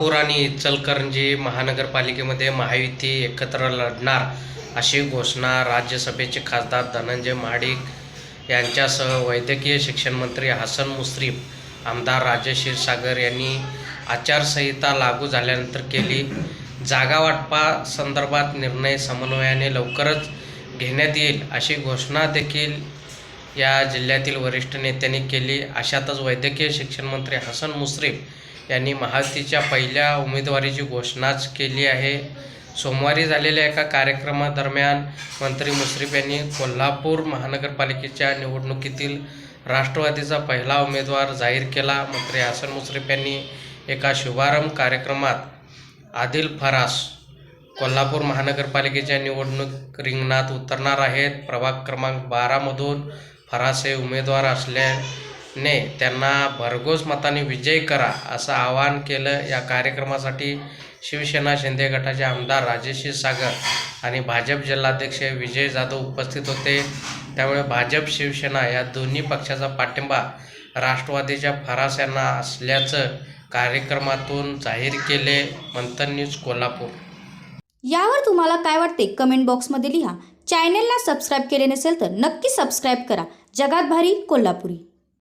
नागपूर आणि इचलकरंजी महानगरपालिकेमध्ये महायुती एकत्र लढणार अशी घोषणा राज्यसभेचे खासदार धनंजय महाडिक यांच्यासह वैद्यकीय शिक्षण मंत्री हसन मुश्रीफ आमदार राजेश क्षीरसागर यांनी आचारसंहिता लागू झाल्यानंतर केली. जागावाटपा संदर्भात निर्णय समन्वयाने लवकरच घेण्यात येईल अशी घोषणा देखील या जिल्ह्यातील वरिष्ठ नेत्यांनी केली. अशातच वैद्यकीय शिक्षण मंत्री हसन मुश्रीफ यांनी महायुतीच्या पहिल्या उमेदवारीची घोषणाच केली आहे. सोमवारी झालेल्या एका कार्यक्रमादरम्यान मंत्री मुश्रीफ यांनी कोल्हापूर महानगरपालिकेच्या निवडणुकीतील राष्ट्रवादीचा पहिला उमेदवार जाहीर केला. मंत्री हसन मुश्रीफ यांनी एका शुभारंभ कार्यक्रमात आदिल फरास कोल्हापूर महानगरपालिकेच्या निवडणूक रिंगणात उतरणार आहेत. प्रभाग क्रमांक बारामधून फरास हे उमेदवार असल्या ने त्यांना भरघोस मताने विजय करा असं आवाहन केलं. या कार्यक्रमासाठी शिवसेना शिंदे गटाचे आमदार राजेश सागर आणि भाजप जिल्हाध्यक्ष विजय जाधव उपस्थित होते. त्यामुळे भाजप शिवसेना या दोन्ही पक्षाचा पाठिंबा राष्ट्रवादीच्या फरास यांना असल्याचं कार्यक्रमातून जाहीर केले मंथन न्यूज कोल्हापूर. यावर तुम्हाला काय वाटते? कमेंट बॉक्समध्ये लिहा. चॅनेलला सबस्क्राईब केले नसेल तर नक्की सबस्क्राईब करा. जगात भारी कोल्हापुरी.